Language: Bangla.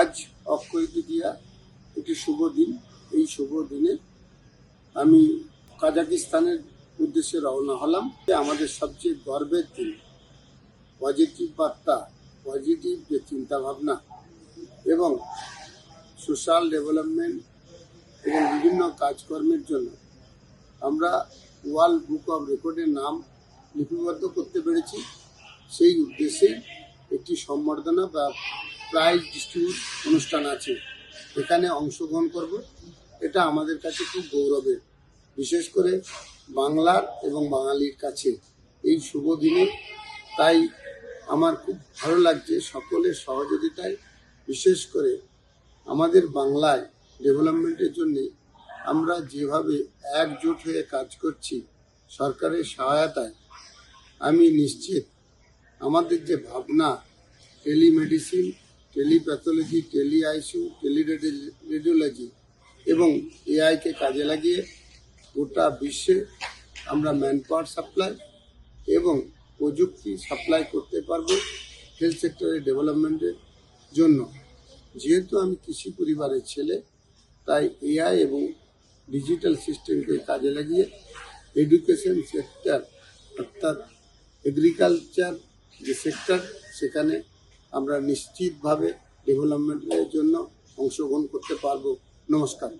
আজ অক্ষয় তৃতীয়া, একটি শুভ দিন। এই শুভ দিনে আমি কাজাকিস্তানের উদ্দেশ্যে রওনা হলাম। যে আমাদের সবচেয়ে গর্বের দিন। পজিটিভ বার্তা, পজিটিভ যে চিন্তাভাবনা এবং সোশ্যাল ডেভেলপমেন্ট এবং বিভিন্ন কাজকর্মের জন্য আমরা ওয়ার্ল্ড বুক অফ রেকর্ডের নাম লিপিবদ্ধ করতে পেরেছি। সেই উদ্দেশ্যেই একটি সম্বর্ধনা বা প্রাইজ ডিস্ট্রিবিউট অনুষ্ঠান আছে। এখানে অংশগ্রহণ করব। এটা আমাদের কাছে খুব গৌরবের। বিশেষ করে বাংলার এবং বাঙালির কাছে এই শুভ দিনে। তাই আমার খুব ভালো লাগছে সকলের সহযোগিতায়। বিশেষ করে আমাদের বাংলায় ডেভেলপমেন্টের জন্য আমরা যেভাবে একজোট হয়ে কাজ করছি সরকারের সহায়তায়, আমি নিশ্চিত আমাদের যে ভাবনা, telemedicine telepathology tele ICU tele radiology এবং এআইকে কাজে লাগিয়ে গোটা বিশ্বে আমরা ম্যান পাওয়ার সাপ্লাই এবং প্রযুক্তি সাপ্লাই করতে পারব হেলথ সেক্টরের ডেভেলপমেন্টের জন্য। যেহেতু আমি কৃষি পরিবারের ছেলে, তাই এআই এবং ডিজিটাল সিস্টেমকে কাজে লাগিয়ে এডুকেশন সেক্টর অর্থাৎ এগ্রিকালচার যে সেক্টর, সেখানে আমরা নিশ্চিতভাবে ডেভেলপমেন্টের জন্য অংশগ্রহণ করতে পারব। নমস্কার।